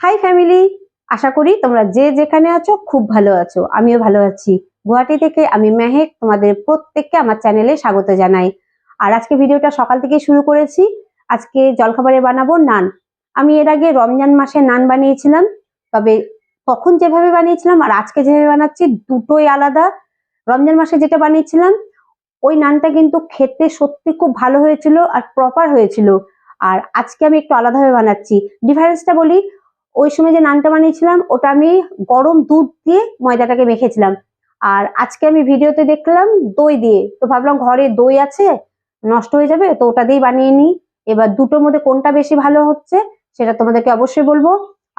High family আশা করি তোমরা যে যেখানে আছো খুব ভালো আছো। আমিও ভালো আছি। গুয়াহাটি থেকে আমি মেহেক, তোমাদের প্রত্যেককে আমার চ্যানেলে স্বাগত জানাই। আর আজকে ভিডিওটা সকাল থেকে শুরু করেছি। আজকে জলখাবারে বানাবো নান। আমি এর আগে রমজান মাসে নান বানিয়েছিলাম, তবে তখন যেভাবে বানিয়েছিলাম আর আজকে যেভাবে বানাচ্ছি দুটোই আলাদা। রমজান মাসে যেটা বানিয়েছিলাম, ওই নানটা কিন্তু খেতে সত্যি খুব ভালো হয়েছিল আর প্রপার হয়েছিল। আর আজকে আমি একটু আলাদাভাবে বানাচ্ছি। ডিফারেন্সটা বলি ওই সময় যে নানটা বানিয়েছিলাম, ওটা আমি গরম দুধ দিয়ে ময়দাটাকে মেখেছিলাম। আর আজকে আমি ভিডিওতে দেখলাম দই দিয়ে। তো ভাবলাম ঘরে দই আছে, নষ্ট হয়ে যাবে, তো ওটা দিয়েই বানিয়ে নিই। এবার দুটোর মধ্যে কোনটা বেশি ভালো হচ্ছে, সেটা তোমাদেরকে অবশ্যই বলব।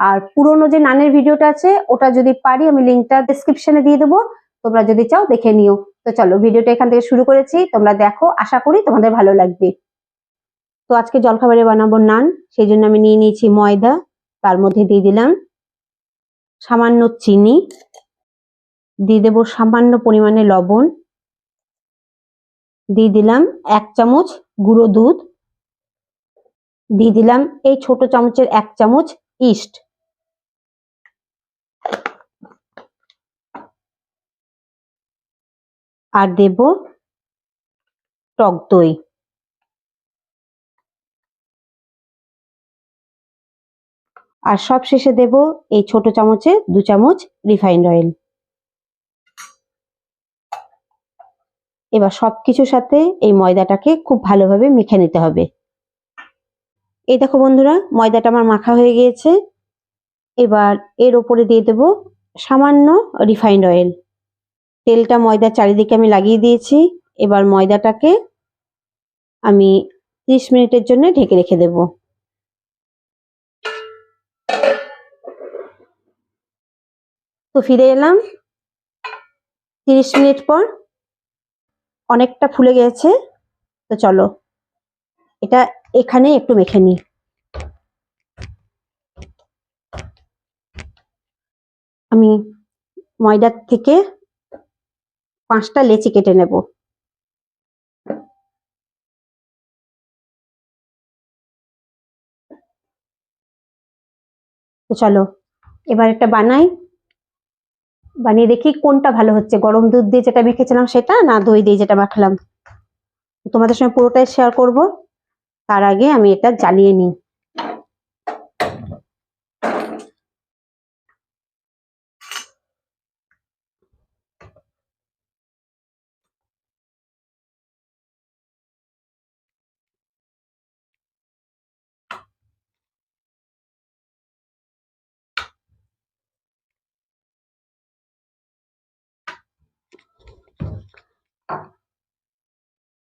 আর পুরোনো যে নানের ভিডিওটা আছে, ওটা যদি পারি, আমি লিঙ্কটা ডিসক্রিপশনে দিয়ে দেবো। তোমরা যদি চাও, দেখে নিও। তো চলো, ভিডিওটা এখান থেকে শুরু করেছি। তোমরা দেখো, আশা করি তোমাদের ভালো লাগবে। তো আজকে জলখাবারে বানাবো নান, সেই জন্য আমি নিয়ে নিয়েছি ময়দা। তার মধ্যে দিয়ে দিলাম সামান্য চিনি। দিয়ে দেবো সামান্য পরিমাণে লবণ। দিয়ে দিলাম এক চামচ গুঁড়ো দুধ। দিয়ে দিলাম এই ছোট চামচের এক চামচ ইস্ট। আর দেব টক দই। আর সব শেষে দেব এই ছোট চামচে দু চামচ রিফাইন্ড অয়েল। এবার সব কিছুর সাথে এই ময়দাটাকে খুব ভালোভাবে মেখে নিতে হবে। এই দেখো বন্ধুরা, ময়দাটা আমার মাখা হয়ে গিয়েছে। এবার এর ওপরে দিয়ে দেব সামান্য রিফাইন্ড অয়েল। তেলটা ময়দার চারিদিকে আমি লাগিয়ে দিয়েছি। এবার ময়দাটাকে আমি ত্রিশ মিনিটের জন্য ঢেকে রেখে দেব। তো ফিরে এলাম। তিরিশ মিনিট পর অনেকটা ফুলে গেছে। তো চলো, এটা এখানে একটু মেখে নিই। আমি ময়দার থেকে পাঁচটা লেচি কেটে নেব। তো চলো, এবার একটা বানাই। বানিয়ে দেখি কোনটা ভালো হচ্ছে। গরম দুধ দিয়ে যেটা মেখেছিলাম সেটা না দই দিয়ে যেটা মাখলাম। তোমাদের সঙ্গে পুরোটাই শেয়ার করব। তার আগে আমি এটা জ্বালিয়ে নিই।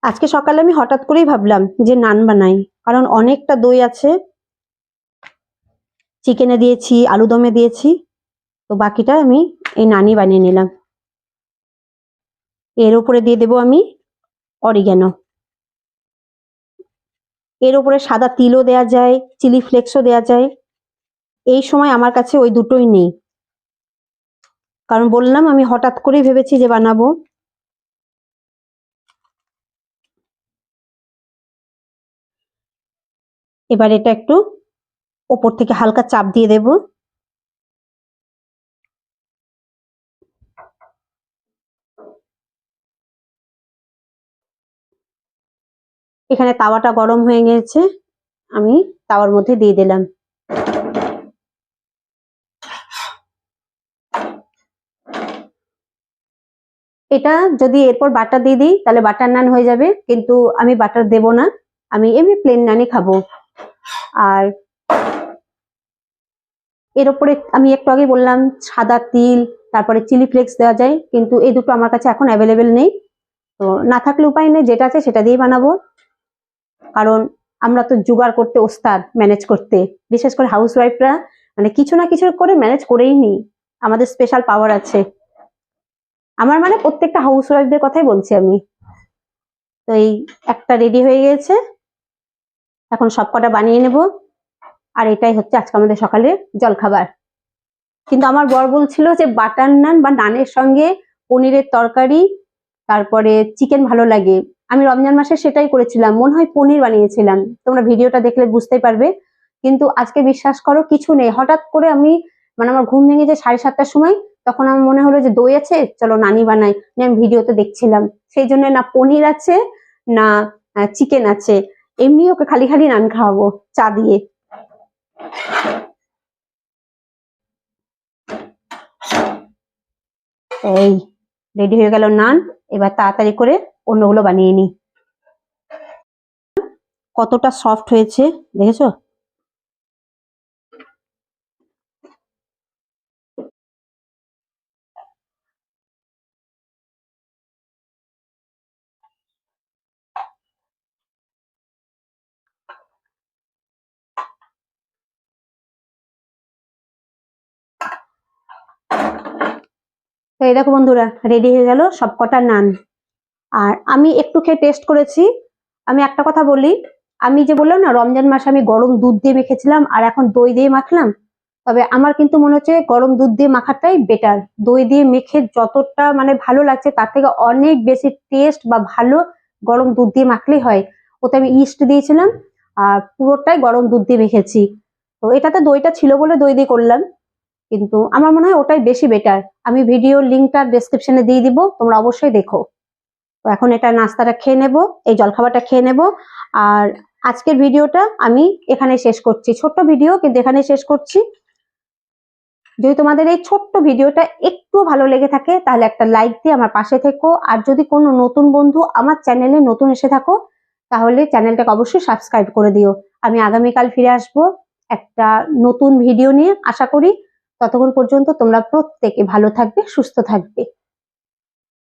আজকে সকালে আমি হঠাৎ করেই ভাবলাম যে নান বানাই, কারণ অনেকটা দই আছে। চিকেনে দিয়েছি, আলু দমে দিয়েছি, তো বাকিটা আমি এই নানই বানিয়ে নিলাম। এর উপরে দিয়ে দেবো আমি অরিগ্যানো। এর উপরে সাদা তিলও দেয়া যায়, চিলি ফ্লেক্সও দেয়া যায়। এই সময় আমার কাছে ওই দুটোই নেই। কারণ বললাম আমি হঠাৎ করেই ভেবেছি যে বানাবো। এবার এটা একটু ওপর থেকে হালকা চাপ দিয়ে দেব। এখানে তাওয়াটা গরম হয়ে গেছে, আমি তাওয়ার মধ্যে দিয়ে দিলাম। এটা যদি এরপর বাটার দিয়ে দিই, তাহলে বাটার নান হয়ে যাবে, কিন্তু আমি বাটার দেব না, আমি এমনি প্লেন নানই খাব। আর এর উপরে আমি একটু আগে বললাম, সাদা তিল, তারপরে চিলি ফ্লেক্স দেওয়া যায়, কিন্তু এই দুটো আমার কাছে এখন অ্যাভেলেবেল নেই। তো না থাকলে উপায় নেই, যেটা আছে সেটা দিয়েই বানাবো। কারণ আমরা তো জোগাড় করতে, ওস্তাদ ম্যানেজ করতে, বিশেষ করে হাউস ওয়াইফরা মানে কিছু না কিছু করে ম্যানেজ করেই নিই। আমাদের স্পেশাল পাওয়ার আছে। আমার মানে প্রত্যেকটা হাউস ওয়াইফদের কথাই বলছি আমি। তো এই একটা রেডি হয়ে গেছে। এখন সবকটা বানিয়ে নেব। আর এটাই হচ্ছে আজকে আমাদের সকালের জলখাবার। কিন্তু আমার বর বলছিল যে বাটার নান বা নানের সঙ্গে পনিরের তরকারি, তারপরে চিকেন ভালো লাগে। আমি রমজান মাসে সেটাই করেছিলাম। মনে হয় পনির বানিয়েছিলাম। তোমরা ভিডিওটা দেখলে বুঝতেই পারবে। কিন্তু আজকে বিশ্বাস করো, কিছু নেই। হঠাৎ করে আমি মানে আমার ঘুম ভেঙে যে সাড়ে সাতটার সময়, তখন আমার মনে হলো যে দই আছে, চলো নানি বানাই। আমি ভিডিওতে দেখছিলাম। সেই জন্য না পনির আছে, না চিকেন আছে। এমনি ওকে খালি খালি নান খাওয়াবো, চা দিয়ে। এই, রেডি হয়ে গেল নান, এবার তাড়াতাড়ি করে অন্যগুলো বানিয়ে নি। কতটা সফট হয়েছে, দেখেছ? তো এই দেখো বন্ধুরা রেডি হয়ে গেল সবকটা নান। আর আমি একটু খেয়ে টেস্ট করেছি। আমি একটা কথা বলি, আমি যে বললাম না, রমজান মাসে আমি গরম দুধ দিয়ে মেখেছিলাম আর এখন দই দিয়ে মাখলাম, তবে আমার কিন্তু মনে হচ্ছে গরম দুধ দিয়ে মাখাটাই বেটার দই দিয়ে মেখে যতটা মানে ভালো লাগছে, তার থেকে অনেক বেশি টেস্ট বা ভালো গরম দুধ দিয়ে মাখলেই হয়। ওতে আমি ইস্ট দিয়েছিলাম আর পুরোটাই গরম দুধ দিয়ে মেখেছি। তো এটাতে দইটা ছিল বলে দই দিয়ে করলাম। কিন্তু আমার মনে হয় ওটাই বেশি বেটার আমি ভিডিও লিঙ্কটা ডেসক্রিপশনে দিয়ে দিব, তোমরা অবশ্যই দেখো। তো এখন এটা নাস্তাটা খেয়ে নেব, এই জলখাবারটা খেয়ে নেব। আর আজকের ভিডিওটা আমি এখানে শেষ করছি। ছোট্ট ভিডিও কিন্তু এখানে শেষ করছি। যদি তোমাদের এই ছোট্ট ভিডিওটা একটু ভালো লেগে থাকে, তাহলে একটা লাইক দিয়ে আমার পাশে থেকো। আর যদি কোনো নতুন বন্ধু আমার চ্যানেলে নতুন এসে থাকো, তাহলে চ্যানেলটাকে অবশ্যই সাবস্ক্রাইব করে দিও। আমি আগামীকাল ফিরে আসব একটা নতুন ভিডিও নিয়ে, আশা করি ততক্ষণ পর্যন্ত তোমরা প্রত্যেকে ভালো থাকবে সুস্থ থাকবে।